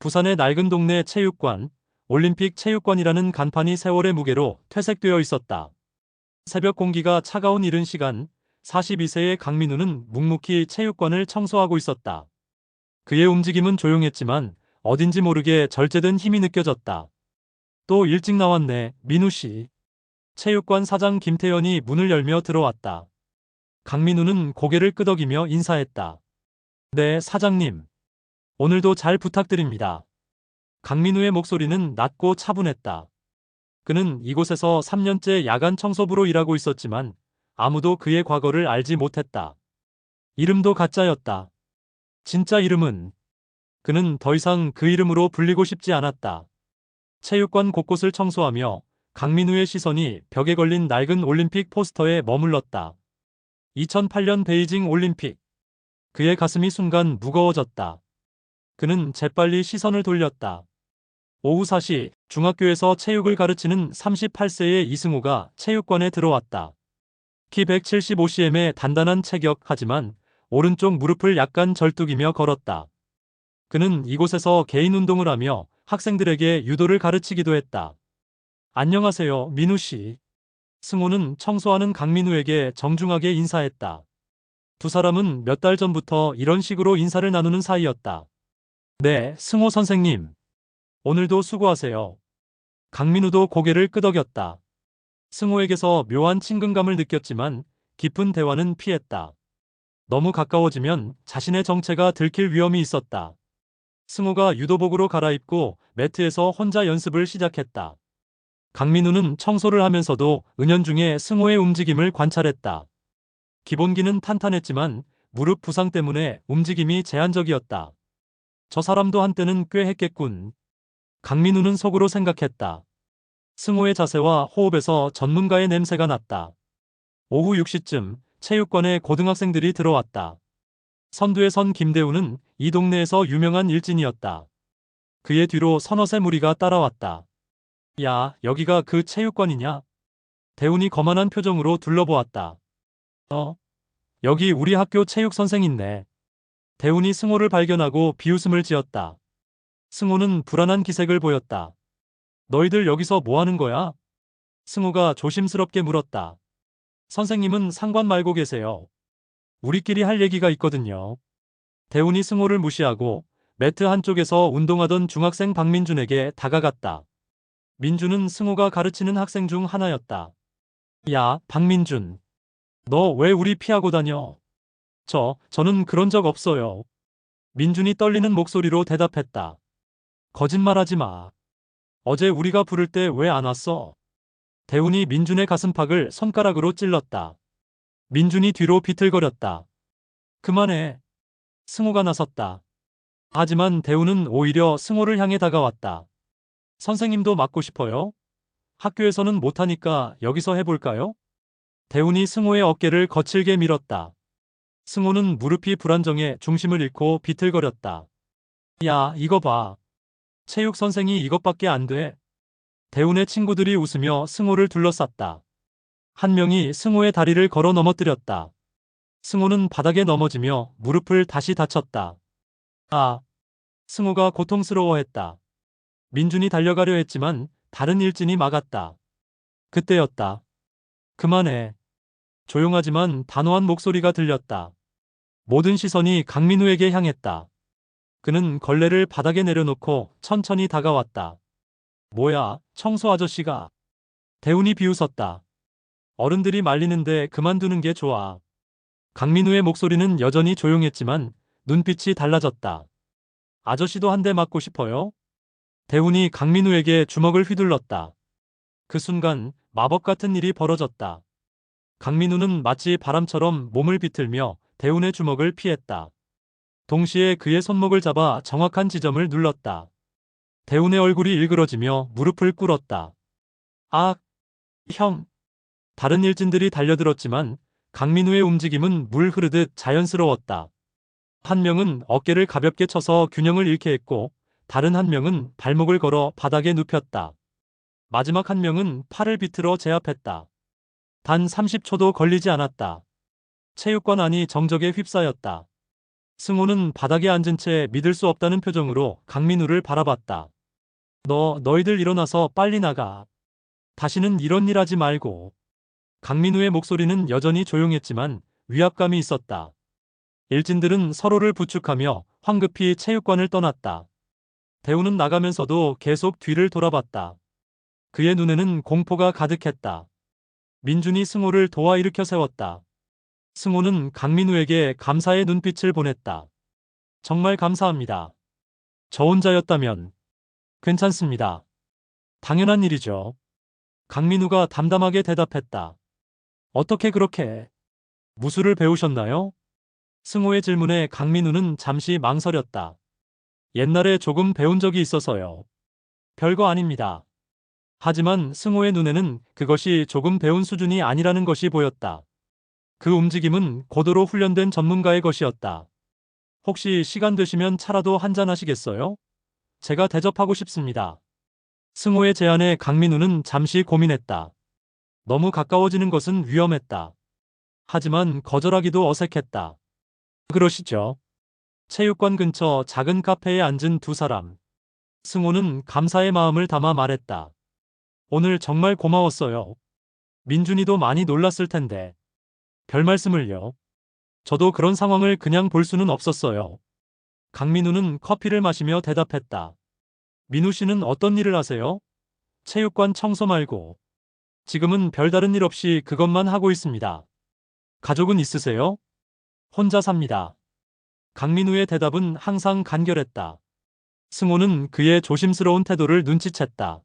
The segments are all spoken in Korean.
부산의 낡은 동네 체육관, 올림픽 체육관이라는 간판이 세월의 무게로 퇴색되어 있었다. 새벽 공기가 차가운 이른 시간, 42세의 강민우는 묵묵히 체육관을 청소하고 있었다. 그의 움직임은 조용했지만 어딘지 모르게 절제된 힘이 느껴졌다. 또 일찍 나왔네, 민우 씨. 체육관 사장 김태현이 문을 열며 들어왔다. 강민우는 고개를 끄덕이며 인사했다. 네, 사장님. 오늘도 잘 부탁드립니다. 강민우의 목소리는 낮고 차분했다. 그는 이곳에서 3년째 야간 청소부로 일하고 있었지만 아무도 그의 과거를 알지 못했다. 이름도 가짜였다. 진짜 이름은 그는 더 이상 그 이름으로 불리고 싶지 않았다. 체육관 곳곳을 청소하며 강민우의 시선이 벽에 걸린 낡은 올림픽 포스터에 머물렀다. 2008년 베이징 올림픽. 그의 가슴이 순간 무거워졌다. 그는 재빨리 시선을 돌렸다. 오후 4시 중학교에서 체육을 가르치는 38세의 이승우가 체육관에 들어왔다. 키 175cm의 단단한 체격 하지만 오른쪽 무릎을 약간 절뚝이며 걸었다. 그는 이곳에서 개인 운동을 하며 학생들에게 유도를 가르치기도 했다. 안녕하세요, 민우 씨. 승호는 청소하는 강민우에게 정중하게 인사했다. 두 사람은 몇 달 전부터 이런 식으로 인사를 나누는 사이였다. 네, 승호 선생님. 오늘도 수고하세요. 강민우도 고개를 끄덕였다. 승호에게서 묘한 친근감을 느꼈지만 깊은 대화는 피했다. 너무 가까워지면 자신의 정체가 들킬 위험이 있었다. 승호가 유도복으로 갈아입고 매트에서 혼자 연습을 시작했다. 강민우는 청소를 하면서도 은연중에 승호의 움직임을 관찰했다. 기본기는 탄탄했지만 무릎 부상 때문에 움직임이 제한적이었다. 저 사람도 한때는 꽤 했겠군. 강민우는 속으로 생각했다. 승호의 자세와 호흡에서 전문가의 냄새가 났다. 오후 6시쯤 체육관에 고등학생들이 들어왔다. 선두에 선 김대우는 이 동네에서 유명한 일진이었다. 그의 뒤로 서너세 무리가 따라왔다. 야, 여기가 그 체육관이냐? 대운이 거만한 표정으로 둘러보았다. 어? 여기 우리 학교 체육 선생 있네. 대운이 승호를 발견하고 비웃음을 지었다. 승호는 불안한 기색을 보였다. 너희들 여기서 뭐 하는 거야? 승호가 조심스럽게 물었다. 선생님은 상관 말고 계세요. 우리끼리 할 얘기가 있거든요. 대운이 승호를 무시하고 매트 한쪽에서 운동하던 중학생 박민준에게 다가갔다. 민준은 승호가 가르치는 학생 중 하나였다. 야, 박민준. 너 왜 우리 피하고 다녀? 저, 저는 그런 적 없어요. 민준이 떨리는 목소리로 대답했다. 거짓말하지 마. 어제 우리가 부를 때 왜 안 왔어? 대운이 민준의 가슴팍을 손가락으로 찔렀다. 민준이 뒤로 비틀거렸다. 그만해. 승호가 나섰다. 하지만 대우는 오히려 승호를 향해 다가왔다. 선생님도 맞고 싶어요? 학교에서는 못하니까 여기서 해볼까요? 대운이 승호의 어깨를 거칠게 밀었다. 승호는 무릎이 불안정해 중심을 잃고 비틀거렸다. 야, 이거 봐. 체육 선생이 이것밖에 안 돼. 대운의 친구들이 웃으며 승호를 둘러쌌다. 한 명이 승호의 다리를 걸어 넘어뜨렸다. 승호는 바닥에 넘어지며 무릎을 다시 다쳤다. 아. 승호가 고통스러워했다. 민준이 달려가려 했지만 다른 일진이 막았다. 그때였다. 그만해. 조용하지만 단호한 목소리가 들렸다. 모든 시선이 강민우에게 향했다. 그는 걸레를 바닥에 내려놓고 천천히 다가왔다. 뭐야, 청소 아저씨가. 대운이 비웃었다. 어른들이 말리는데 그만두는 게 좋아. 강민우의 목소리는 여전히 조용했지만 눈빛이 달라졌다. 아저씨도 한 대 맞고 싶어요? 대운이 강민우에게 주먹을 휘둘렀다. 그 순간 마법 같은 일이 벌어졌다. 강민우는 마치 바람처럼 몸을 비틀며 대운의 주먹을 피했다. 동시에 그의 손목을 잡아 정확한 지점을 눌렀다. 대운의 얼굴이 일그러지며 무릎을 꿇었다. 아, 형. 다른 일진들이 달려들었지만 강민우의 움직임은 물 흐르듯 자연스러웠다. 한 명은 어깨를 가볍게 쳐서 균형을 잃게 했고 다른 한 명은 발목을 걸어 바닥에 눕혔다. 마지막 한 명은 팔을 비틀어 제압했다. 단 30초도 걸리지 않았다. 체육관 안이 정적에 휩싸였다. 승호는 바닥에 앉은 채 믿을 수 없다는 표정으로 강민우를 바라봤다. 너, 너희들 일어나서 빨리 나가. 다시는 이런 일 하지 말고. 강민우의 목소리는 여전히 조용했지만 위압감이 있었다. 일진들은 서로를 부축하며 황급히 체육관을 떠났다. 대우는 나가면서도 계속 뒤를 돌아봤다. 그의 눈에는 공포가 가득했다. 민준이 승호를 도와 일으켜 세웠다. 승호는 강민우에게 감사의 눈빛을 보냈다. 정말 감사합니다. 저 혼자였다면 괜찮습니다. 당연한 일이죠. 강민우가 담담하게 대답했다. 어떻게 그렇게 무술을 배우셨나요? 승호의 질문에 강민우는 잠시 망설였다. 옛날에 조금 배운 적이 있어서요. 별거 아닙니다. 하지만 승호의 눈에는 그것이 조금 배운 수준이 아니라는 것이 보였다. 그 움직임은 고도로 훈련된 전문가의 것이었다. 혹시 시간 되시면 차라도 한잔 하시겠어요? 제가 대접하고 싶습니다. 승호의 제안에 강민우는 잠시 고민했다. 너무 가까워지는 것은 위험했다. 하지만 거절하기도 어색했다. 그러시죠. 체육관 근처 작은 카페에 앉은 두 사람. 승호는 감사의 마음을 담아 말했다. 오늘 정말 고마웠어요. 민준이도 많이 놀랐을 텐데. 별 말씀을요. 저도 그런 상황을 그냥 볼 수는 없었어요. 강민우는 커피를 마시며 대답했다. 민우 씨는 어떤 일을 하세요? 체육관 청소 말고. 지금은 별다른 일 없이 그것만 하고 있습니다. 가족은 있으세요? 혼자 삽니다. 강민우의 대답은 항상 간결했다. 승호는 그의 조심스러운 태도를 눈치챘다.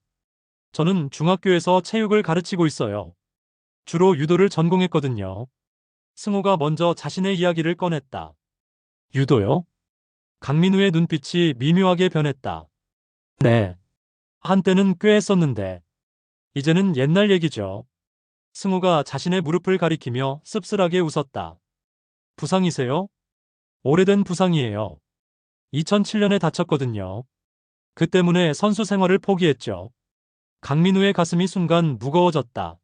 저는 중학교에서 체육을 가르치고 있어요. 주로 유도를 전공했거든요. 승호가 먼저 자신의 이야기를 꺼냈다. 유도요? 강민우의 눈빛이 미묘하게 변했다. 네. 한때는 꽤 했었는데. 이제는 옛날 얘기죠. 승호가 자신의 무릎을 가리키며 씁쓸하게 웃었다. 부상이세요? 오래된 부상이에요. 2007년에 다쳤거든요. 그 때문에 선수 생활을 포기했죠. 강민우의 가슴이 순간 무거워졌다.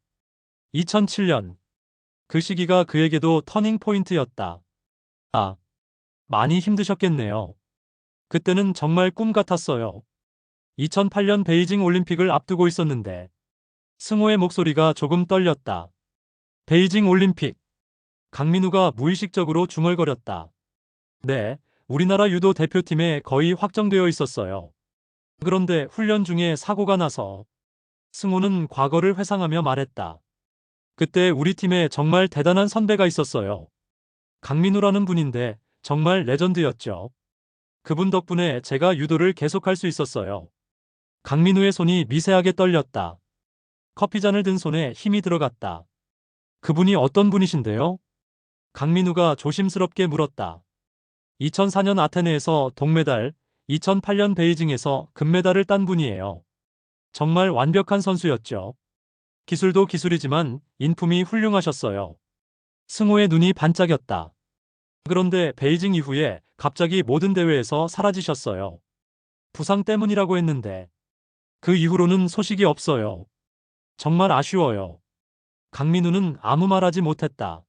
2007년. 그 시기가 그에게도 터닝 포인트였다. 아, 많이 힘드셨겠네요. 그때는 정말 꿈 같았어요. 2008년 베이징 올림픽을 앞두고 있었는데 승호의 목소리가 조금 떨렸다. 베이징 올림픽. 강민우가 무의식적으로 중얼거렸다. 네, 우리나라 유도 대표팀에 거의 확정되어 있었어요. 그런데 훈련 중에 사고가 나서 승호는 과거를 회상하며 말했다. 그때 우리 팀에 정말 대단한 선배가 있었어요. 강민우라는 분인데 정말 레전드였죠. 그분 덕분에 제가 유도를 계속할 수 있었어요. 강민우의 손이 미세하게 떨렸다. 커피잔을 든 손에 힘이 들어갔다. 그분이 어떤 분이신데요? 강민우가 조심스럽게 물었다. 2004년 아테네에서 동메달, 2008년 베이징에서 금메달을 딴 분이에요. 정말 완벽한 선수였죠. 기술도 기술이지만 인품이 훌륭하셨어요. 승호의 눈이 반짝였다. 그런데 베이징 이후에 갑자기 모든 대회에서 사라지셨어요. 부상 때문이라고 했는데 그 이후로는 소식이 없어요. 정말 아쉬워요. 강민우는 아무 말하지 못했다.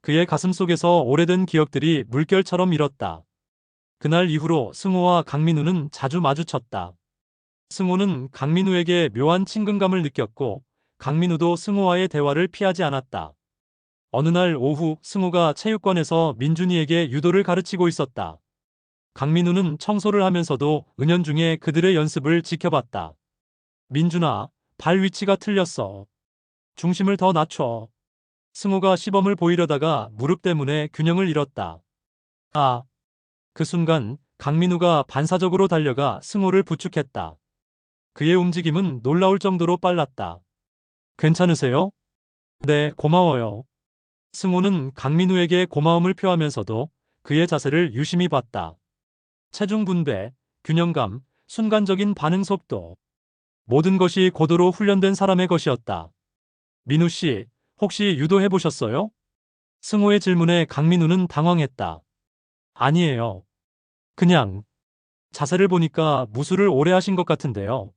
그의 가슴 속에서 오래된 기억들이 물결처럼 일었다. 그날 이후로 승호와 강민우는 자주 마주쳤다. 승호는 강민우에게 묘한 친근감을 느꼈고 강민우도 승호와의 대화를 피하지 않았다. 어느 날 오후 승호가 체육관에서 민준이에게 유도를 가르치고 있었다. 강민우는 청소를 하면서도 은연중에 그들의 연습을 지켜봤다. 민준아, 발 위치가 틀렸어. 중심을 더 낮춰. 승호가 시범을 보이려다가 무릎 때문에 균형을 잃었다. 아. 그 순간 강민우가 반사적으로 달려가 승호를 부축했다. 그의 움직임은 놀라울 정도로 빨랐다. 괜찮으세요? 네, 고마워요. 승호는 강민우에게 고마움을 표하면서도 그의 자세를 유심히 봤다. 체중 분배, 균형감, 순간적인 반응 속도. 모든 것이 고도로 훈련된 사람의 것이었다. 민우 씨, 혹시 유도해 보셨어요? 승호의 질문에 강민우는 당황했다. 아니에요. 그냥 자세를 보니까 무술을 오래 하신 것 같은데요.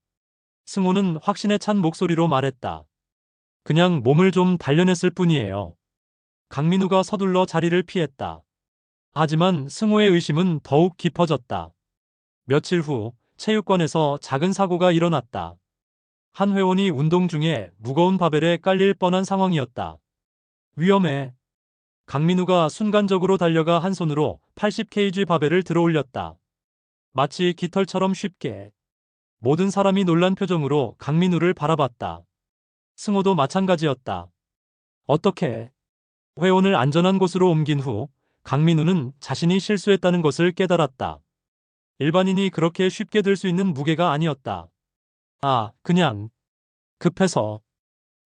승호는 확신에 찬 목소리로 말했다. 그냥 몸을 좀 단련했을 뿐이에요. 강민우가 서둘러 자리를 피했다. 하지만 승호의 의심은 더욱 깊어졌다. 며칠 후 체육관에서 작은 사고가 일어났다. 한 회원이 운동 중에 무거운 바벨에 깔릴 뻔한 상황이었다. 위험해. 강민우가 순간적으로 달려가 한 손으로 80kg 바벨을 들어 올렸다. 마치 깃털처럼 쉽게. 모든 사람이 놀란 표정으로 강민우를 바라봤다. 승호도 마찬가지였다. 어떻게? 회원을 안전한 곳으로 옮긴 후 강민우는 자신이 실수했다는 것을 깨달았다. 일반인이 그렇게 쉽게 들 수 있는 무게가 아니었다. 아, 그냥 급해서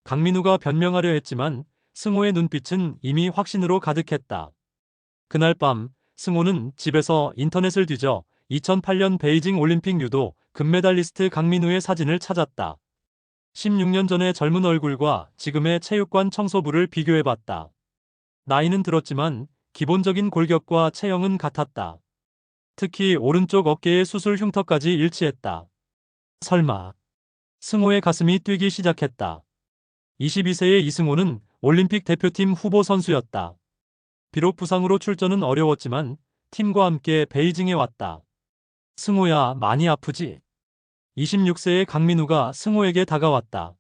강민우가 변명하려 했지만 승호의 눈빛은 이미 확신으로 가득했다. 그날 밤 승호는 집에서 인터넷을 뒤져 2008년 베이징 올림픽 유도 금메달리스트 강민우의 사진을 찾았다. 16년 전의 젊은 얼굴과 지금의 체육관 청소부를 비교해봤다. 나이는 들었지만 기본적인 골격과 체형은 같았다. 특히 오른쪽 어깨의 수술 흉터까지 일치했다. 설마. 승호의 가슴이 뛰기 시작했다. 22세의 이승호는 올림픽 대표팀 후보 선수였다. 비록 부상으로 출전은 어려웠지만 팀과 함께 베이징에 왔다. 승호야, 많이 아프지? 26세의 강민우가 승호에게 다가왔다.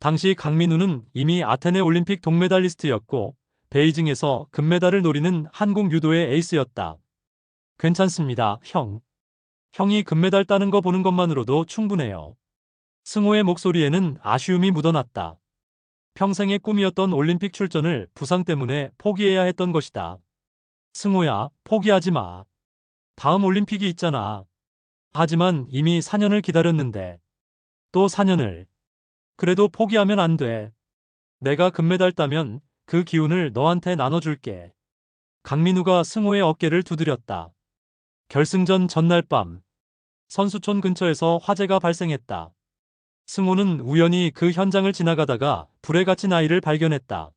당시 강민우는 이미 아테네 올림픽 동메달리스트였고 베이징에서 금메달을 노리는 한국 유도의 에이스였다. 괜찮습니다, 형. 형이 금메달 따는 거 보는 것만으로도 충분해요. 승호의 목소리에는 아쉬움이 묻어났다. 평생의 꿈이었던 올림픽 출전을 부상 때문에 포기해야 했던 것이다. 승호야, 포기하지 마. 다음 올림픽이 있잖아. 하지만 이미 4년을 기다렸는데. 또 4년을. 그래도 포기하면 안 돼. 내가 금메달 따면 그 기운을 너한테 나눠줄게. 강민우가 승호의 어깨를 두드렸다. 결승전 전날 밤. 선수촌 근처에서 화재가 발생했다. 승호는 우연히 그 현장을 지나가다가 불에 갇힌 아이를 발견했다.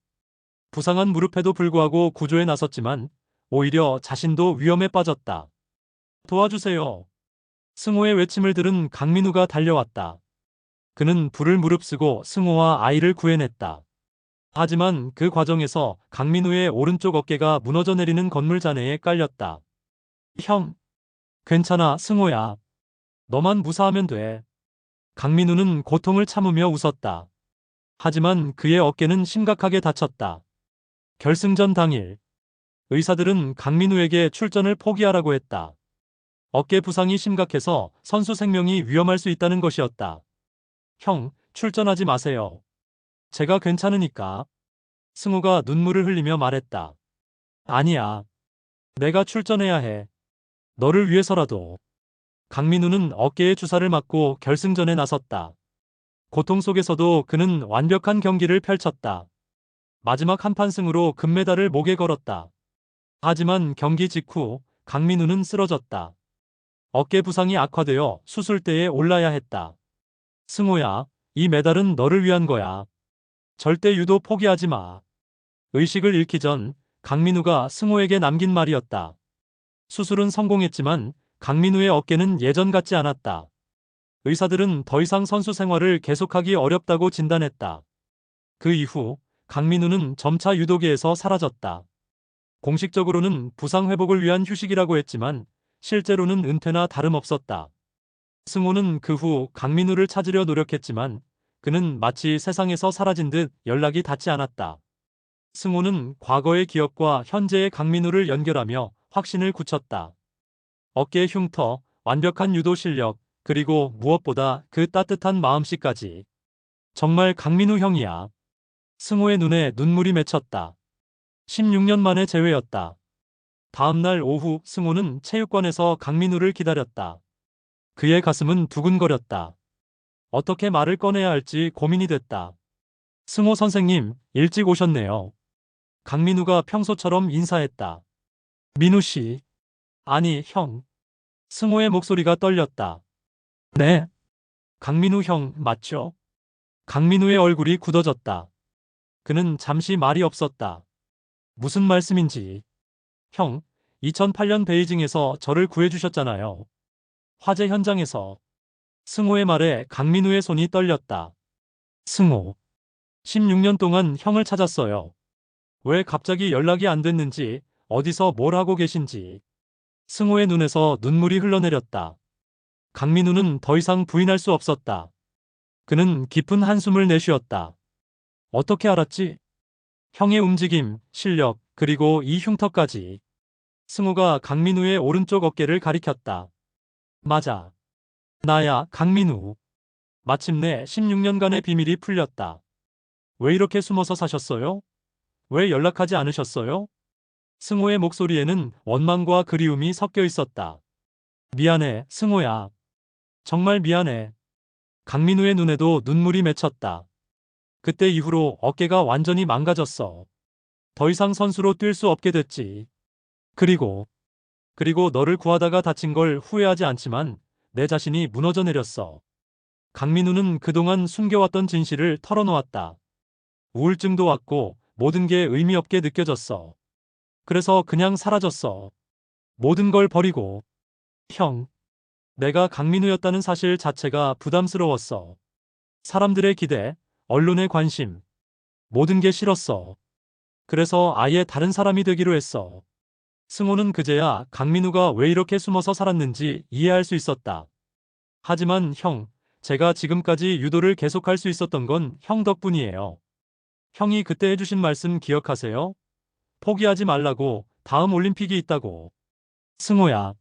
부상한 무릎에도 불구하고 구조에 나섰지만 오히려 자신도 위험에 빠졌다. 도와주세요. 승호의 외침을 들은 강민우가 달려왔다. 그는 불을 무릅쓰고 승호와 아이를 구해냈다. 하지만 그 과정에서 강민우의 오른쪽 어깨가 무너져 내리는 건물 잔해에 깔렸다. 형, 괜찮아, 승호야. 너만 무사하면 돼. 강민우는 고통을 참으며 웃었다. 하지만 그의 어깨는 심각하게 다쳤다. 결승전 당일, 의사들은 강민우에게 출전을 포기하라고 했다. 어깨 부상이 심각해서 선수 생명이 위험할 수 있다는 것이었다. 형, 출전하지 마세요. 제가 괜찮으니까. 승우가 눈물을 흘리며 말했다. 아니야. 내가 출전해야 해. 너를 위해서라도. 강민우는 어깨에 주사를 맞고 결승전에 나섰다. 고통 속에서도 그는 완벽한 경기를 펼쳤다. 마지막 한 판 승으로 금메달을 목에 걸었다. 하지만 경기 직후 강민우는 쓰러졌다. 어깨 부상이 악화되어 수술대에 올라야 했다. 승호야, 이 메달은 너를 위한 거야. 절대 유도 포기하지 마. 의식을 잃기 전 강민우가 승호에게 남긴 말이었다. 수술은 성공했지만 강민우의 어깨는 예전 같지 않았다. 의사들은 더 이상 선수 생활을 계속하기 어렵다고 진단했다. 그 이후 강민우는 점차 유도계에서 사라졌다. 공식적으로는 부상 회복을 위한 휴식이라고 했지만 실제로는 은퇴나 다름없었다. 승호는 그 후 강민우를 찾으려 노력했지만 그는 마치 세상에서 사라진 듯 연락이 닿지 않았다. 승호는 과거의 기억과 현재의 강민우를 연결하며 확신을 굳혔다. 어깨 흉터, 완벽한 유도 실력, 그리고 무엇보다 그 따뜻한 마음씨까지. 정말 강민우 형이야. 승호의 눈에 눈물이 맺혔다. 16년 만의 재회였다. 다음날 오후 승호는 체육관에서 강민우를 기다렸다. 그의 가슴은 두근거렸다. 어떻게 말을 꺼내야 할지 고민이 됐다. 승호 선생님, 일찍 오셨네요. 강민우가 평소처럼 인사했다. 민우 씨. 아니, 형. 승호의 목소리가 떨렸다. 네. 강민우 형, 맞죠? 강민우의 얼굴이 굳어졌다. 그는 잠시 말이 없었다. 무슨 말씀인지. 형, 2008년 베이징에서 저를 구해주셨잖아요. 화재 현장에서. 승호의 말에 강민우의 손이 떨렸다. 승호. 16년 동안 형을 찾았어요. 왜 갑자기 연락이 안 됐는지 어디서 뭘 하고 계신지. 승호의 눈에서 눈물이 흘러내렸다. 강민우는 더 이상 부인할 수 없었다. 그는 깊은 한숨을 내쉬었다. 어떻게 알았지? 형의 움직임, 실력, 그리고 이 흉터까지. 승호가 강민우의 오른쪽 어깨를 가리켰다. 맞아. 나야, 강민우. 마침내 16년간의 비밀이 풀렸다. 왜 이렇게 숨어서 사셨어요? 왜 연락하지 않으셨어요? 승호의 목소리에는 원망과 그리움이 섞여 있었다. 미안해, 승호야. 정말 미안해. 강민우의 눈에도 눈물이 맺혔다. 그때 이후로 어깨가 완전히 망가졌어. 더 이상 선수로 뛸 수 없게 됐지. 그리고, 그리고 너를 구하다가 다친 걸 후회하지 않지만 내 자신이 무너져 내렸어. 강민우는 그동안 숨겨왔던 진실을 털어놓았다. 우울증도 왔고 모든 게 의미 없게 느껴졌어. 그래서 그냥 사라졌어. 모든 걸 버리고. 형. 내가 강민우였다는 사실 자체가 부담스러웠어. 사람들의 기대, 언론의 관심. 모든 게 싫었어. 그래서 아예 다른 사람이 되기로 했어. 승호는 그제야 강민우가 왜 이렇게 숨어서 살았는지 이해할 수 있었다. 하지만 형, 제가 지금까지 유도를 계속할 수 있었던 건 형 덕분이에요. 형이 그때 해주신 말씀 기억하세요? 포기하지 말라고 다음 올림픽이 있다고. 승호야.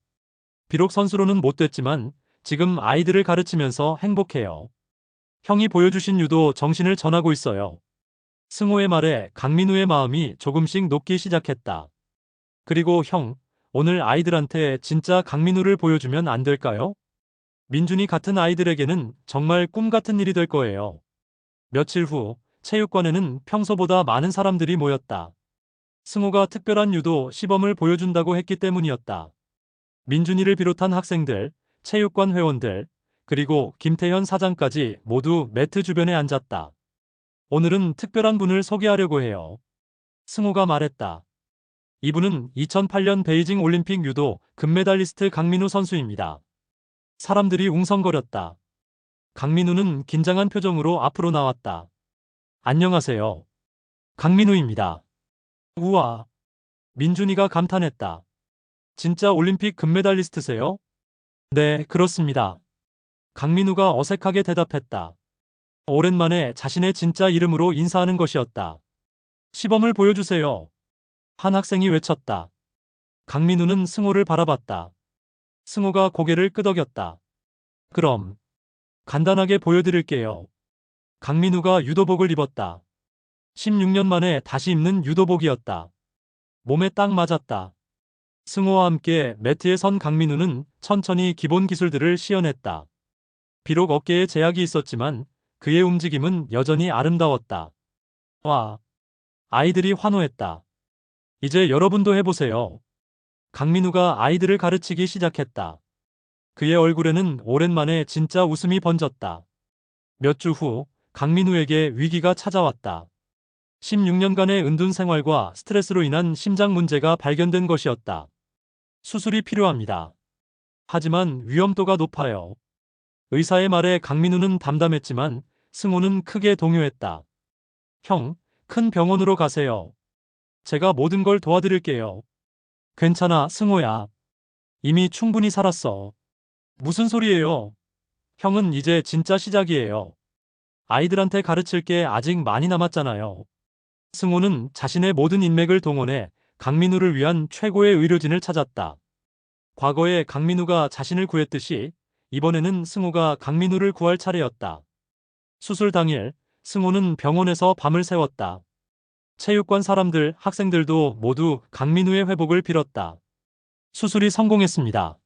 비록 선수로는 못 됐지만 지금 아이들을 가르치면서 행복해요. 형이 보여주신 유도 정신을 전하고 있어요. 승호의 말에 강민우의 마음이 조금씩 녹기 시작했다. 그리고 형, 오늘 아이들한테 진짜 강민우를 보여주면 안 될까요? 민준이 같은 아이들에게는 정말 꿈 같은 일이 될 거예요. 며칠 후 체육관에는 평소보다 많은 사람들이 모였다. 승호가 특별한 유도 시범을 보여준다고 했기 때문이었다. 민준이를 비롯한 학생들, 체육관 회원들, 그리고 김태현 사장까지 모두 매트 주변에 앉았다. 오늘은 특별한 분을 소개하려고 해요. 승호가 말했다. 이분은 2008년 베이징 올림픽 유도 금메달리스트 강민우 선수입니다. 사람들이 웅성거렸다. 강민우는 긴장한 표정으로 앞으로 나왔다. 안녕하세요. 강민우입니다. 우와. 민준이가 감탄했다. 진짜 올림픽 금메달리스트세요? 네, 그렇습니다. 강민우가 어색하게 대답했다. 오랜만에 자신의 진짜 이름으로 인사하는 것이었다. 시범을 보여주세요. 한 학생이 외쳤다. 강민우는 승호를 바라봤다. 승호가 고개를 끄덕였다. 그럼 간단하게 보여드릴게요. 강민우가 유도복을 입었다. 16년 만에 다시 입는 유도복이었다. 몸에 딱 맞았다. 승호와 함께 매트에 선 강민우는 천천히 기본 기술들을 시연했다. 비록 어깨에 제약이 있었지만 그의 움직임은 여전히 아름다웠다. 와. 아이들이 환호했다. 이제 여러분도 해보세요. 강민우가 아이들을 가르치기 시작했다. 그의 얼굴에는 오랜만에 진짜 웃음이 번졌다. 몇 주 후 강민우에게 위기가 찾아왔다. 16년간의 은둔 생활과 스트레스로 인한 심장 문제가 발견된 것이었다. 수술이 필요합니다. 하지만 위험도가 높아요. 의사의 말에 강민우는 담담했지만 승호는 크게 동요했다. 형, 큰 병원으로 가세요. 제가 모든 걸 도와드릴게요. 괜찮아, 승호야. 이미 충분히 살았어. 무슨 소리예요? 형은 이제 진짜 시작이에요. 아이들한테 가르칠 게 아직 많이 남았잖아요. 승호는 자신의 모든 인맥을 동원해 강민우를 위한 최고의 의료진을 찾았다. 과거에 강민우가 자신을 구했듯이 이번에는 승호가 강민우를 구할 차례였다. 수술 당일 승호는 병원에서 밤을 새웠다. 체육관 사람들, 학생들도 모두 강민우의 회복을 빌었다. 수술이 성공했습니다.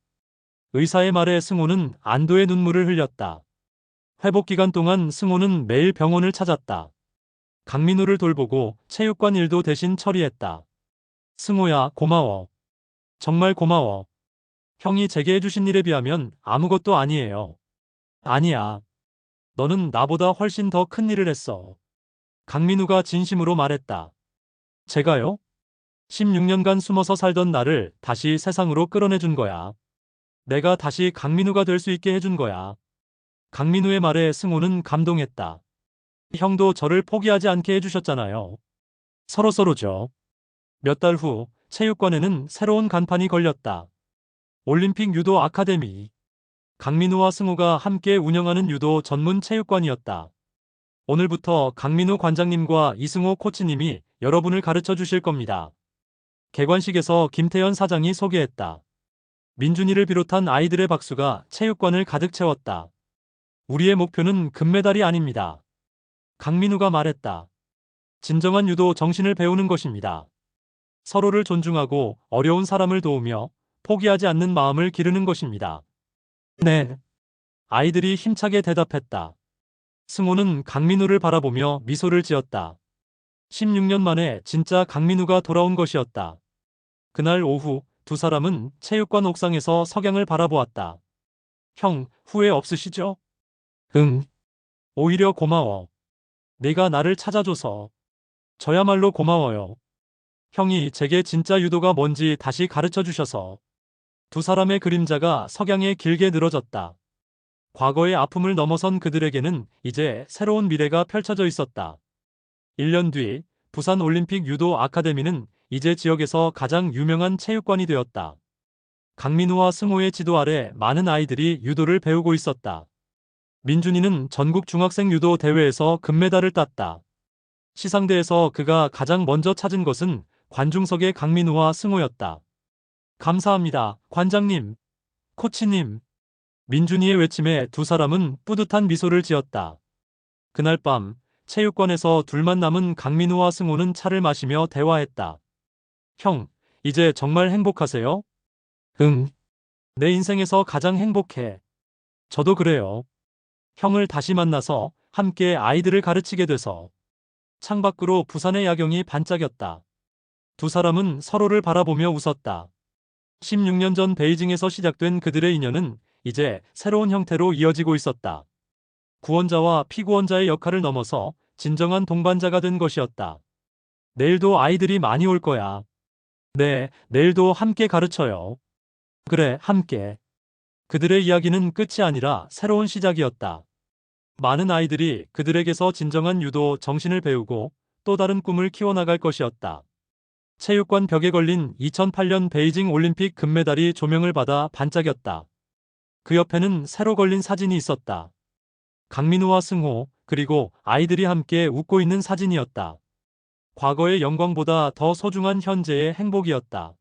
의사의 말에 승호는 안도의 눈물을 흘렸다. 회복 기간 동안 승호는 매일 병원을 찾았다. 강민우를 돌보고 체육관 일도 대신 처리했다. 승호야, 고마워. 정말 고마워. 형이 제게 해주신 일에 비하면 아무것도 아니에요. 아니야. 너는 나보다 훨씬 더 큰 일을 했어. 강민우가 진심으로 말했다. 제가요? 16년간 숨어서 살던 나를 다시 세상으로 끌어내준 거야. 내가 다시 강민우가 될 수 있게 해준 거야. 강민우의 말에 승호는 감동했다. 형도 저를 포기하지 않게 해주셨잖아요. 서로서로죠. 몇 달 후 체육관에는 새로운 간판이 걸렸다. 올림픽 유도 아카데미. 강민우와 승호가 함께 운영하는 유도 전문 체육관이었다. 오늘부터 강민우 관장님과 이승호 코치님이 여러분을 가르쳐 주실 겁니다. 개관식에서 김태현 사장이 소개했다. 민준이를 비롯한 아이들의 박수가 체육관을 가득 채웠다. 우리의 목표는 금메달이 아닙니다. 강민우가 말했다. 진정한 유도 정신을 배우는 것입니다. 서로를 존중하고 어려운 사람을 도우며 포기하지 않는 마음을 기르는 것입니다. 네. 아이들이 힘차게 대답했다. 승호는 강민우를 바라보며 미소를 지었다. 16년 만에 진짜 강민우가 돌아온 것이었다. 그날 오후 두 사람은 체육관 옥상에서 석양을 바라보았다. 형, 후회 없으시죠? 응. 오히려 고마워. 내가 나를 찾아줘서. 저야말로 고마워요. 형이 제게 진짜 유도가 뭔지 다시 가르쳐 주셔서. 두 사람의 그림자가 석양에 길게 늘어졌다. 과거의 아픔을 넘어선 그들에게는 이제 새로운 미래가 펼쳐져 있었다. 1년 뒤 부산 올림픽 유도 아카데미는 이제 지역에서 가장 유명한 체육관이 되었다. 강민우와 승호의 지도 아래 많은 아이들이 유도를 배우고 있었다. 민준이는 전국 중학생 유도 대회에서 금메달을 땄다. 시상대에서 그가 가장 먼저 찾은 것은 관중석의 강민우와 승호였다. 감사합니다, 관장님, 코치님. 민준이의 외침에 두 사람은 뿌듯한 미소를 지었다. 그날 밤 체육관에서 둘만 남은 강민우와 승호는 차를 마시며 대화했다. 형, 이제 정말 행복하세요? 응. 내 인생에서 가장 행복해. 저도 그래요. 형을 다시 만나서 함께 아이들을 가르치게 돼서. 창밖으로 부산의 야경이 반짝였다. 두 사람은 서로를 바라보며 웃었다. 16년 전 베이징에서 시작된 그들의 인연은 이제 새로운 형태로 이어지고 있었다. 구원자와 피구원자의 역할을 넘어서 진정한 동반자가 된 것이었다. 내일도 아이들이 많이 올 거야. 네, 내일도 함께 가르쳐요. 그래, 함께. 그들의 이야기는 끝이 아니라 새로운 시작이었다. 많은 아이들이 그들에게서 진정한 유도 정신을 배우고 또 다른 꿈을 키워나갈 것이었다. 체육관 벽에 걸린 2008년 베이징 올림픽 금메달이 조명을 받아 반짝였다. 그 옆에는 새로 걸린 사진이 있었다. 강민우와 승호, 그리고 아이들이 함께 웃고 있는 사진이었다. 과거의 영광보다 더 소중한 현재의 행복이었다.